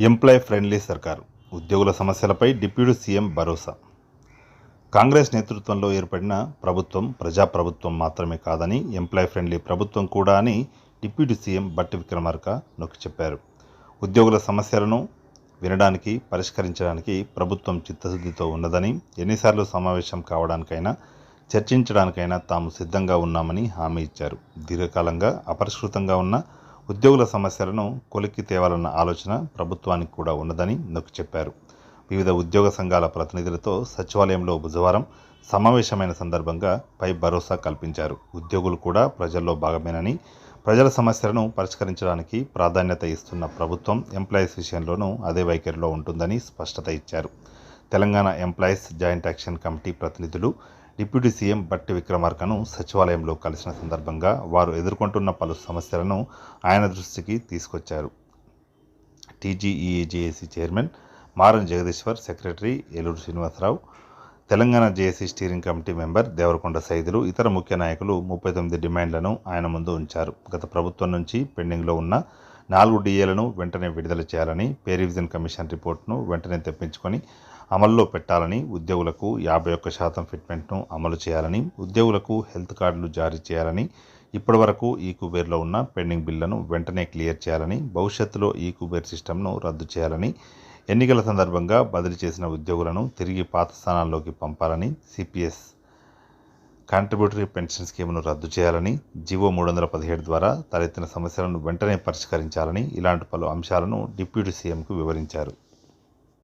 Employee friendly సర్కారు. ఉద్యోగుల సమస్యలపై డిప్యూటీ సీఎం భరోసా. కాంగ్రెస్ నేతృత్వంలో ఏర్పడిన ప్రభుత్వం ప్రజాప్రభుత్వం మాత్రమే కాదని ఎంప్లాయ్ ఫ్రెండ్లీ ప్రభుత్వం కూడా అని డిప్యూటీ సీఎం బట్టి విక్రమార్క నొక్కి చెప్పారు. ఉద్యోగుల సమస్యలను వినడానికి పరిష్కరించడానికి ప్రభుత్వం చిత్తశుద్ధితో ఉన్నదని ఎన్నిసార్లు సమావేశం కావడానికైనా చర్చించడానికైనా తాము సిద్ధంగా ఉన్నామని హామీ ఇచ్చారు. దీర్ఘకాలంగా అపరిష్కృతంగా ఉన్న ఉద్యోగుల సమస్యలను కొలిక్కి తేవాలన్న ఆలోచన ప్రభుత్వానికి కూడా ఉన్నదని నొక్కి చెప్పారు. వివిధ ఉద్యోగ సంఘాల ప్రతినిధులతో సచివాలయంలో బుధవారం సమావేశమైన సందర్భంగా పై భరోసా కల్పించారు. ఉద్యోగులు కూడా ప్రజల్లో భాగమేనని ప్రజల సమస్యలను పరిష్కరించడానికి ప్రాధాన్యత ఇస్తున్న ప్రభుత్వం ఎంప్లాయీస్ విషయంలోనూ అదే వైఖరిలో ఉంటుందని స్పష్టత ఇచ్చారు. Telangana employees joint action committee ప్రతినిధులు డిప్యూటీ సీఎం బట్టి విక్రమార్కను సచివాలయంలో కలిసిన సందర్భంగా వారు ఎదుర్కొంటున్న పలు సమస్యలను ఆయన దృష్టికి తీసుకొచ్చారు. TGEAJAC chairman Maram Jagadeeshwar secretary Eluru Srinivasarao Telangana JAC steering committee member Devarakonda Saidulu ఇతర ముఖ్య నాయకులు ముప్పై తొమ్మిది డిమాండ్లను ఆయన ముందు ఉంచారు. గత ప్రభుత్వం నుంచి పెండింగ్లో ఉన్న నాలుగు డిఏలను వెంటనే విడుదల చేయాలని పే రివిజన్ కమిషన్ రిపోర్ట్ను వెంటనే తెప్పించుకొని అమల్లో పెట్టాలని ఉద్యోగులకు యాభై ఒక్క శాతం ఫిట్మెంట్ను అమలు చేయాలని ఉద్యోగులకు హెల్త్ కార్డులు జారీ చేయాలని ఇప్పటివరకు ఈ కుబేర్లో ఉన్న పెండింగ్ బిల్లను వెంటనే క్లియర్ చేయాలని భవిష్యత్తులో ఈ కుబేర్ సిస్టమ్ను రద్దు చేయాలని ఎన్నికల సందర్భంగా బదిలీ చేసిన ఉద్యోగులను తిరిగి పాత స్థానాల్లోకి పంపాలని సిపిఎస్ కాంట్రిబ్యూటరీ పెన్షన్ స్కీమ్ను రద్దు చేయాలని జీవో మూడు వందల పదిహేడు ద్వారా తలెత్తిన సమస్యలను వెంటనే పరిష్కరించాలని ఇలాంటి పలు అంశాలను డిప్యూటీ సీఎంకు వివరించారు.